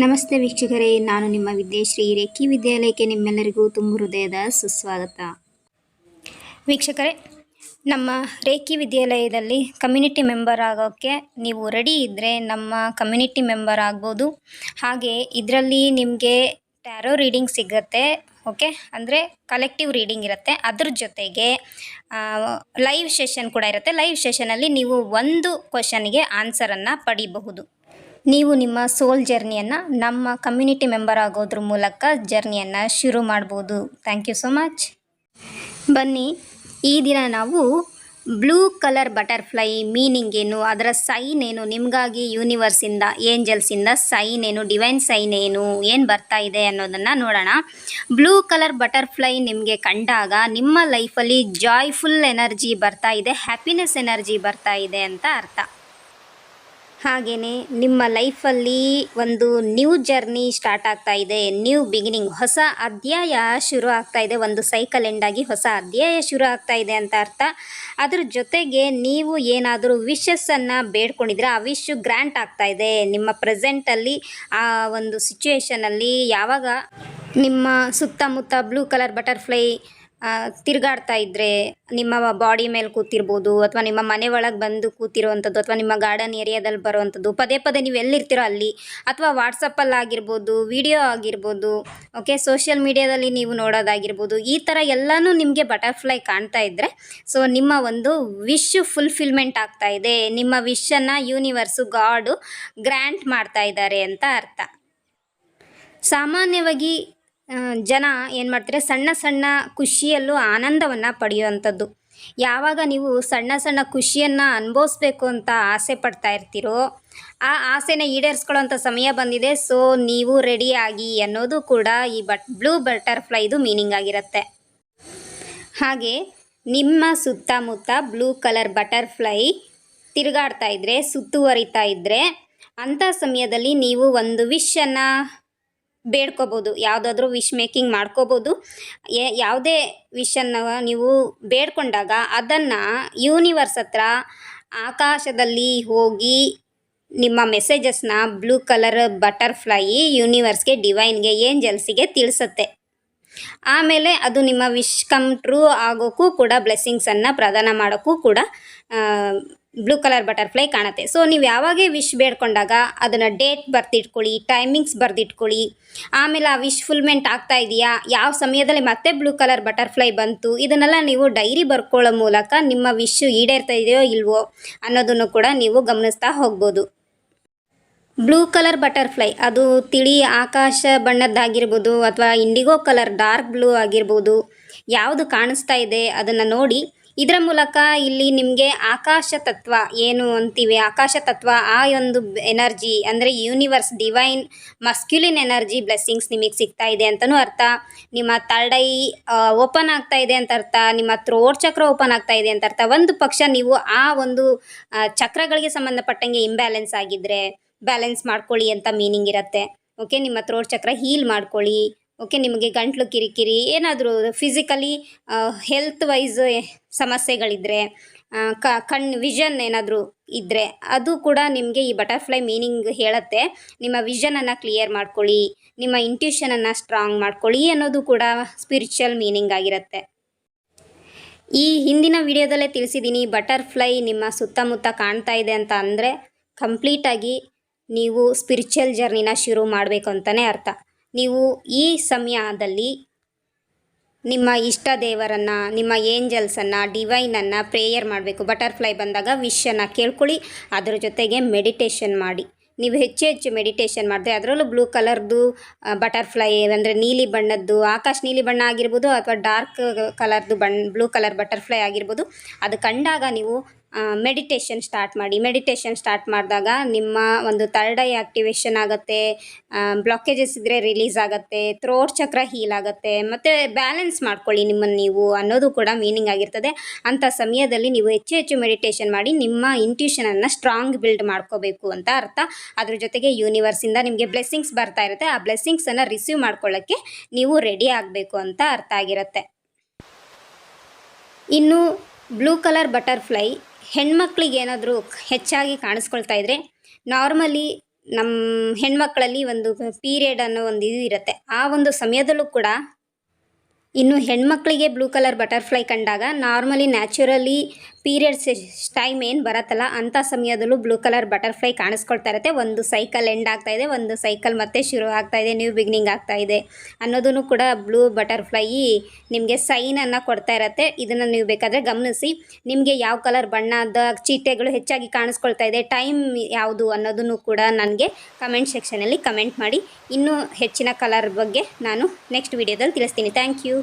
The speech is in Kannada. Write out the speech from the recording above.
ನಮಸ್ತೆ ವೀಕ್ಷಕರೇ, ನಾನು ನಿಮ್ಮ ವಿದ್ಯಾಶ್ರೀ ರೇಖಿ ವಿದ್ಯಾಲಯಕ್ಕೆ ನಿಮ್ಮೆಲ್ಲರಿಗೂ ತುಂಬ ಹೃದಯದ ಸುಸ್ವಾಗತ. ವೀಕ್ಷಕರೇ, ನಮ್ಮ ರೇಖಿ ವಿದ್ಯಾಲಯದಲ್ಲಿ ಕಮ್ಯುನಿಟಿ ಮೆಂಬರ್ ಆಗೋಕ್ಕೆ ನೀವು ರೆಡಿ ಇದ್ದರೆ ನಮ್ಮ ಕಮ್ಯುನಿಟಿ ಮೆಂಬರ್ ಆಗ್ಬೋದು. ಹಾಗೆ ಇದರಲ್ಲಿ ನಿಮಗೆ ಟ್ಯಾರೋ ರೀಡಿಂಗ್ ಸಿಗುತ್ತೆ, ಓಕೆ? ಅಂದರೆ ಕಲೆಕ್ಟಿವ್ ರೀಡಿಂಗ್ ಇರುತ್ತೆ. ಅದ್ರ ಜೊತೆಗೆ ಲೈವ್ ಸೆಷನ್ ಕೂಡ ಇರುತ್ತೆ. ಲೈವ್ ಸೆಷನಲ್ಲಿ ನೀವು ಒಂದು ಕ್ವಶನ್ಗೆ ಆನ್ಸರನ್ನು ಪಡಿಬಹುದು. ನೀವು ನಿಮ್ಮ ಸೋಲ್ ಜರ್ನಿಯನ್ನು ನಮ್ಮ ಕಮ್ಯುನಿಟಿ ಮೆಂಬರ್ ಆಗೋದ್ರ ಮೂಲಕ ಜರ್ನಿಯನ್ನು ಶುರು ಮಾಡ್ಬೋದು. ಥ್ಯಾಂಕ್ ಯು ಸೊ ಮಚ್ ಬನ್ನಿ, ಈ ದಿನ ನಾವು ಬ್ಲೂ ಕಲರ್ ಬಟರ್ಫ್ಲೈ ಮೀನಿಂಗ್ ಏನು, ಅದರ ಸೈನ್ ಏನು, ನಿಮಗಾಗಿ ಯೂನಿವರ್ಸಿಂದ ಏಂಜಲ್ಸಿಂದ ಸೈನ್ ಏನು ಡಿವೈನ್ ಸೈನ್ ಏನು ಏನು ಬರ್ತಾ ಇದೆ ಅನ್ನೋದನ್ನು ನೋಡೋಣ. ಬ್ಲೂ ಕಲರ್ ಬಟರ್ಫ್ಲೈ ನಿಮಗೆ ಕಂಡಾಗ ನಿಮ್ಮ ಲೈಫಲ್ಲಿ ಜಾಯ್ಫುಲ್ ಎನರ್ಜಿ ಬರ್ತಾ ಇದೆ ಹ್ಯಾಪಿನೆಸ್ ಎನರ್ಜಿ ಬರ್ತಾ ಇದೆ ಅಂತ ಅರ್ಥ. ಹಾಗೆಯೇ ನಿಮ್ಮ ಲೈಫಲ್ಲಿ ಒಂದು ನ್ಯೂ ಜರ್ನಿ ಸ್ಟಾರ್ಟ್ ಆಗ್ತಾ ಇದೆ ನ್ಯೂ ಬಿಗಿನಿಂಗ್ ಹೊಸ ಅಧ್ಯಾಯ ಶುರು ಆಗ್ತಾ ಇದೆ, ಒಂದು ಸೈಕಲ್ ಎಂಡಾಗಿ ಹೊಸ ಅಧ್ಯಾಯ ಶುರು ಆಗ್ತಾ ಇದೆ ಅಂತ ಅರ್ಥ. ಅದ್ರ ಜೊತೆಗೆ ನೀವು ಏನಾದರೂ ವಿಶಸ್ಸನ್ನು ಬೇಡ್ಕೊಂಡಿದ್ರೆ ಆ ವಿಶ್ ಗ್ರ್ಯಾಂಟ್ ಆಗ್ತಾ ಇದೆ. ನಿಮ್ಮ ಪ್ರೆಸೆಂಟಲ್ಲಿ ಆ ಒಂದು ಸಿಚುವೇಶನಲ್ಲಿ ಯಾವಾಗ ನಿಮ್ಮ ಸುತ್ತಮುತ್ತ ಬ್ಲೂ ಕಲರ್ ಬಟರ್ಫ್ಲೈ ತಿರುಗಾಡ್ತಾ ಇದ್ದರೆ ನಿಮ್ಮ ಬಾಡಿ ಮೇಲೆ ಕೂತಿರ್ಬೋದು ಅಥವಾ ನಿಮ್ಮ ಮನೆ ಒಳಗೆ ಬಂದು ಕೂತಿರುವಂಥದ್ದು ಅಥವಾ ನಿಮ್ಮ ಗಾರ್ಡನ್ ಏರಿಯಾದಲ್ಲಿ ಬರುವಂಥದ್ದು, ಪದೇ ಪದೇ ನೀವು ಎಲ್ಲಿರ್ತೀರೋ ಅಲ್ಲಿ ಅಥವಾ ವಾಟ್ಸಪ್ಪಲ್ಲಿ ಆಗಿರ್ಬೋದು ವಿಡಿಯೋ ಆಗಿರ್ಬೋದು ಓಕೆ ಸೋಷಿಯಲ್ ಮೀಡಿಯಾದಲ್ಲಿ ನೀವು ನೋಡೋದಾಗಿರ್ಬೋದು, ಈ ಥರ ಎಲ್ಲನೂ ನಿಮಗೆ ಬಟರ್ಫ್ಲೈ ಕಾಣ್ತಾ ಇದ್ದರೆ ಸೊ ನಿಮ್ಮ ಒಂದು ವಿಶ್ ಫುಲ್ಫಿಲ್ಮೆಂಟ್ ಆಗ್ತಾ ಇದೆ. ನಿಮ್ಮ ವಿಶನ್ನು ಯೂನಿವರ್ಸು ಗಾಡು ಗ್ರ್ಯಾಂಟ್ ಮಾಡ್ತಾ ಇದ್ದಾರೆ ಅಂತ ಅರ್ಥ. ಸಾಮಾನ್ಯವಾಗಿ ಜನ ಏನು ಮಾಡ್ತಾರೆ, ಸಣ್ಣ ಸಣ್ಣ ಖುಷಿಯಲ್ಲೂ ಆನಂದವನ್ನು ಪಡೆಯುವಂಥದ್ದು. ಯಾವಾಗ ನೀವು ಸಣ್ಣ ಸಣ್ಣ ಖುಷಿಯನ್ನು ಅನುಭವಿಸ್ಬೇಕು ಅಂತ ಆಸೆ ಪಡ್ತಾ ಇರ್ತೀರೋ, ಆ ಆಸೆನ ಈಡೇರಿಸ್ಕೊಳ್ಳೋಂಥ ಸಮಯ ಬಂದಿದೆ. ಸೊ ನೀವು ರೆಡಿಯಾಗಿ ಅನ್ನೋದು ಕೂಡ ಈ ಬಟ್ ಬ್ಲೂ ಬಟರ್ಫ್ಲೈದು ಮೀನಿಂಗ್ ಆಗಿರುತ್ತೆ. ಹಾಗೆ, ನಿಮ್ಮ ಸುತ್ತಮುತ್ತ ಬ್ಲೂ ಕಲರ್ ಬಟರ್ಫ್ಲೈ ತಿರುಗಾಡ್ತಾ ಇದ್ದರೆ ಸುತ್ತುವರಿತಾ ಇದ್ದರೆ ಅಂಥ ಸಮಯದಲ್ಲಿ ನೀವು ಒಂದು ವಿಶನ್ನು ಬೇಡ್ಕೋಬೋದು, ಯಾವುದಾದ್ರೂ ವಿಶ್ ಮೇಕಿಂಗ್ ಮಾಡ್ಕೋಬೋದು. ಯಾವುದೇ ವಿಶನ್ನು ನೀವು ಬೇಡ್ಕೊಂಡಾಗ ಅದನ್ನು ಯೂನಿವರ್ಸ್ ಹತ್ರ ಆಕಾಶದಲ್ಲಿ ಹೋಗಿ ನಿಮ್ಮ ಮೆಸೇಜಸ್ನ ಬ್ಲೂ ಕಲರ್ ಬಟರ್ಫ್ಲೈ ಯೂನಿವರ್ಸ್ಗೆ ಡಿವೈನ್ಗೆ ಏಂಜಲ್ಸಿಗೆ ತಿಳಿಸುತ್ತೆ. ಆಮೇಲೆ ಅದು ನಿಮ್ಮ ವಿಶ್ ಕಮ್ ಟ್ರೂ ಆಗೋಕ್ಕೂ ಕೂಡ ಬ್ಲೆಸ್ಸಿಂಗ್ಸನ್ನು ಪ್ರದಾನ ಮಾಡೋಕ್ಕೂ ಕೂಡ ಬ್ಲೂ ಕಲರ್ ಬಟರ್ಫ್ಲೈ ಕಾಣುತ್ತೆ. ಸೊ ನೀವು ಯಾವಾಗೇ ವಿಶ್ ಬೇಡ್ಕೊಂಡಾಗ ಅದನ್ನು ಡೇಟ್ ಬರೆದಿಟ್ಕೊಳ್ಳಿ ಟೈಮಿಂಗ್ಸ್ ಬರೆದಿಟ್ಕೊಳ್ಳಿ. ಆಮೇಲೆ ಆ ವಿಶ್ ಫುಲ್ಮೆಂಟ್ ಆಗ್ತಾ ಇದೆಯಾ? ಯಾವ ಸಮಯದಲ್ಲಿ ಮತ್ತೆ ಬ್ಲೂ ಕಲರ್ ಬಟರ್ಫ್ಲೈ ಬಂತು? ಇದನ್ನೆಲ್ಲ ನೀವು ಡೈರಿ ಬರ್ಕೊಳ್ಳೋ ಮೂಲಕ ನಿಮ್ಮ ವಿಶ್ ಈಡೇರ್ತಾ ಇದೆಯೋ ಇಲ್ವೋ ಅನ್ನೋದನ್ನು ಕೂಡ ನೀವು ಗಮನಿಸ್ತಾ ಹೋಗ್ಬೋದು. ಬ್ಲೂ ಕಲರ್ ಬಟರ್ಫ್ಲೈ ಅದು ತಿಳಿ ಆಕಾಶ ಬಣ್ಣದ್ದಾಗಿರ್ಬೋದು ಅಥವಾ ಇಂಡಿಗೋ ಕಲರ್ ಡಾರ್ಕ್ ಬ್ಲೂ ಆಗಿರ್ಬೋದು, ಯಾವುದು ಕಾಣಿಸ್ತಾ ಇದೆ ಅದನ್ನು ನೋಡಿ ಇದರ ಮೂಲಕ ಇಲ್ಲಿ ನಿಮಗೆ ಆಕಾಶ ತತ್ವ ಏನು ಅಂತೀವಿ? ಆಕಾಶ ತತ್ವ ಆ ಒಂದು ಎನರ್ಜಿ ಅಂದರೆ universe divine masculine energy blessings ನಿಮಗೆ ಸಿಗ್ತಾ ಇದೆ ಅಂತಲೂ ಅರ್ಥ. ನಿಮ್ಮ ತರ್ಡೈ ಓಪನ್ ಆಗ್ತಾ ಇದೆ ಅಂತ ಅರ್ಥ. ನಿಮ್ಮ ಥ್ರೋಟ್ ಚಕ್ರ ಓಪನ್ ಆಗ್ತಾ ಇದೆ ಅಂತ ಅರ್ಥ. ಒಂದು ಪಕ್ಷ ನೀವು ಆ ಒಂದು ಚಕ್ರಗಳಿಗೆ ಸಂಬಂಧಪಟ್ಟಂಗೆ ಇಂಬ್ಯಾಲೆನ್ಸ್ ಆಗಿದ್ದರೆ ಬ್ಯಾಲೆನ್ಸ್ ಮಾಡ್ಕೊಳ್ಳಿ ಅಂತ ಮೀನಿಂಗ್ ಇರುತ್ತೆ. ಓಕೆ ನಿಮ್ಮ ಥ್ರೋಟ್ ಚಕ್ರ ಹೀಲ್ ಮಾಡ್ಕೊಳ್ಳಿ. ಓಕೆ, ನಿಮಗೆ ಗಂಟ್ಲು ಕಿರಿಕಿರಿ, ಏನಾದರೂ ಫಿಸಿಕಲಿ ಹೆಲ್ತ್ ವೈಸ್ ಸಮಸ್ಯೆಗಳಿದ್ದರೆ ಕ ಕಣ್ಣು ವಿಷನ್ ಏನಾದರೂ ಇದ್ದರೆ ಅದು ಕೂಡ ನಿಮಗೆ ಈ ಬಟರ್ಫ್ಲೈ ಮೀನಿಂಗ್ ಹೇಳುತ್ತೆ. ನಿಮ್ಮ ವಿಷನನ್ನು ಕ್ಲಿಯರ್ ಮಾಡ್ಕೊಳ್ಳಿ, ನಿಮ್ಮ ಇಂಟ್ಯೂಷನನ್ನು ಸ್ಟ್ರಾಂಗ್ ಮಾಡ್ಕೊಳ್ಳಿ ಅನ್ನೋದು ಕೂಡ ಸ್ಪಿರಿಚುವಲ್ ಮೀನಿಂಗ್ ಆಗಿರುತ್ತೆ. ಈ ಹಿಂದಿನ ವಿಡಿಯೋದಲ್ಲೇ ತಿಳಿಸಿದ್ದೀನಿ ಬಟರ್ಫ್ಲೈ ನಿಮ್ಮ ಸುತ್ತಮುತ್ತ ಕಾಣ್ತಾ ಇದೆ ಅಂತ ಅಂದರೆ ಕಂಪ್ಲೀಟಾಗಿ ನೀವು ಸ್ಪಿರಿಚುವಲ್ ಜರ್ನಿನ ಶುರು ಮಾಡಬೇಕು ಅಂತಲೇ ಅರ್ಥ. ನೀವು ಈ ಸಮಯದಲ್ಲಿ ನಿಮ್ಮ ಇಷ್ಟ ದೇವರನ್ನು, ನಿಮ್ಮ ಏಂಜಲ್ಸನ್ನು, ಡಿವೈನನ್ನು ಪ್ರೇಯರ್ ಮಾಡಬೇಕು. ಬಟರ್ಫ್ಲೈ ಬಂದಾಗ ವಿಶನ್ನು ಕೇಳ್ಕೊಳ್ಳಿ, ಅದರ ಜೊತೆಗೆ ಮೆಡಿಟೇಷನ್ ಮಾಡಿ. ನೀವು ಹೆಚ್ಚು ಹೆಚ್ಚು ಮೆಡಿಟೇಷನ್ ಮಾಡಿದ್ರೆ ಅದರಲ್ಲೂ ಬ್ಲೂ ಕಲರ್ದು ಬಟರ್ಫ್ಲೈ ಅಂದರೆ ನೀಲಿ ಬಣ್ಣದ್ದು, ಆಕಾಶ ನೀಲಿ ಬಣ್ಣ ಆಗಿರ್ಬೋದು ಅಥವಾ ಡಾರ್ಕ್ ಕಲರ್ದು ಬಣ್ಣ, ಬ್ಲೂ ಕಲರ್ ಬಟರ್ಫ್ಲೈ ಆಗಿರ್ಬೋದು. ಅದು ಕಂಡಾಗ ನೀವು ಮೆಡಿಟೇಷನ್ ಸ್ಟಾರ್ಟ್ ಮಾಡಿ. ಮೆಡಿಟೇಷನ್ ಸ್ಟಾರ್ಟ್ ಮಾಡಿದಾಗ ನಿಮ್ಮ ಒಂದು ಥರ್ಡ್ ಐ ಆಕ್ಟಿವೇಶನ್ ಆಗುತ್ತೆ ಬ್ಲಾಕೇಜಸ್ ಇದ್ದರೆ ರಿಲೀಸ್ ಆಗುತ್ತೆ ಥ್ರೋಟ್ ಚಕ್ರ ಹೀಲ್ ಆಗುತ್ತೆ, ಮತ್ತು ಬ್ಯಾಲೆನ್ಸ್ ಮಾಡ್ಕೊಳ್ಳಿ ನಿಮ್ಮನ್ನು ನೀವು ಅನ್ನೋದು ಕೂಡ ಮೀನಿಂಗ್ ಆಗಿರ್ತದೆ. ಅಂಥ ಸಮಯದಲ್ಲಿ ನೀವು ಹೆಚ್ಚು ಹೆಚ್ಚು ಮೆಡಿಟೇಷನ್ ಮಾಡಿ ನಿಮ್ಮ ಇಂಟ್ಯೂಷನನ್ನು ಸ್ಟ್ರಾಂಗ್ ಬಿಲ್ಡ್ ಮಾಡ್ಕೋಬೇಕು ಅಂತ ಅರ್ಥ. ಅದ್ರ ಜೊತೆಗೆ ಯೂನಿವರ್ಸಿಂದ ನಿಮಗೆ ಬ್ಲೆಸ್ಸಿಂಗ್ಸ್ ಬರ್ತಾ ಇರುತ್ತೆ. ಆ ಬ್ಲೆಸ್ಸಿಂಗ್ಸನ್ನು ರಿಸೀವ್ ಮಾಡ್ಕೊಳ್ಳೋಕ್ಕೆ ನೀವು ರೆಡಿ ಆಗಬೇಕು ಅಂತ ಅರ್ಥ ಆಗಿರುತ್ತೆ. ಇನ್ನು ಬ್ಲೂ ಕಲರ್ ಬಟರ್ಫ್ಲೈ ಹೆಣ್ಮಕ್ಳಿಗೆ ಏನಾದರೂ ಹೆಚ್ಚಾಗಿ ಕಾಣಿಸ್ಕೊಳ್ತಾ ಇದ್ದರೆ ನಾರ್ಮಲಿ ನಮ್ಮ ಹೆಣ್ಮಕ್ಕಳಲ್ಲಿ ಒಂದು ಪೀರಿಯಡ್ ಅನ್ನೋ ಒಂದು ಇದು ಇರುತ್ತೆ. ಆ ಒಂದು ಸಮಯದಲ್ಲೂ ಕೂಡ ಇನ್ನು ಹೆಣ್ಮಕ್ಳಿಗೆ ಬ್ಲೂ ಕಲರ್ ಬಟರ್ಫ್ಲೈ ಕಂಡಾಗ ನಾರ್ಮಲಿ ನ್ಯಾಚುರಲಿ ಪೀರಿಯಡ್ಸ್ ಟೈಮ್ ಏನು ಬರತ್ತಲ್ಲ ಅಂಥ ಸಮಯದಲ್ಲೂ ಬ್ಲೂ ಕಲರ್ ಬಟರ್ಫ್ಲೈ ಕಾಣಿಸ್ಕೊಳ್ತಾ ಇರುತ್ತೆ. ಒಂದು ಸೈಕಲ್ ಎಂಡ್ ಆಗ್ತಾ ಇದೆ, ಒಂದು ಸೈಕಲ್ ಮತ್ತೆ ಶುರು ಆಗ್ತಾ ಇದೆ, ನ್ಯೂ ಬಿಗಿನಿಂಗ್ ಆಗ್ತಾ ಇದೆ. ಅನ್ನೋದನ್ನು ಕೂಡ ಬ್ಲೂ ಬಟರ್ಫ್ಲೈ ನಿಮಗೆ ಸೈನನ್ನು ಕೊಡ್ತಾ ಇರುತ್ತೆ. ಇದನ್ನು ನೀವು ಬೇಕಾದರೆ ಗಮನಿಸಿ. ನಿಮಗೆ ಯಾವ ಕಲರ್ ಬಣ್ಣದ ಚೀಟೆಗಳು ಹೆಚ್ಚಾಗಿ ಕಾಣಿಸ್ಕೊಳ್ತಾ ಇದೆ, ಟೈಮ್ ಯಾವುದು ಅನ್ನೋದನ್ನು ಕೂಡ ನನಗೆ ಕಮೆಂಟ್ ಸೆಕ್ಷನಲ್ಲಿ ಕಮೆಂಟ್ ಮಾಡಿ. ಇನ್ನೂ ಹೆಚ್ಚಿನ ಕಲರ್ ಬಗ್ಗೆ ನಾನು ನೆಕ್ಸ್ಟ್ ವಿಡಿಯೋದಲ್ಲಿ ತಿಳಿಸ್ತೀನಿ. Thank you.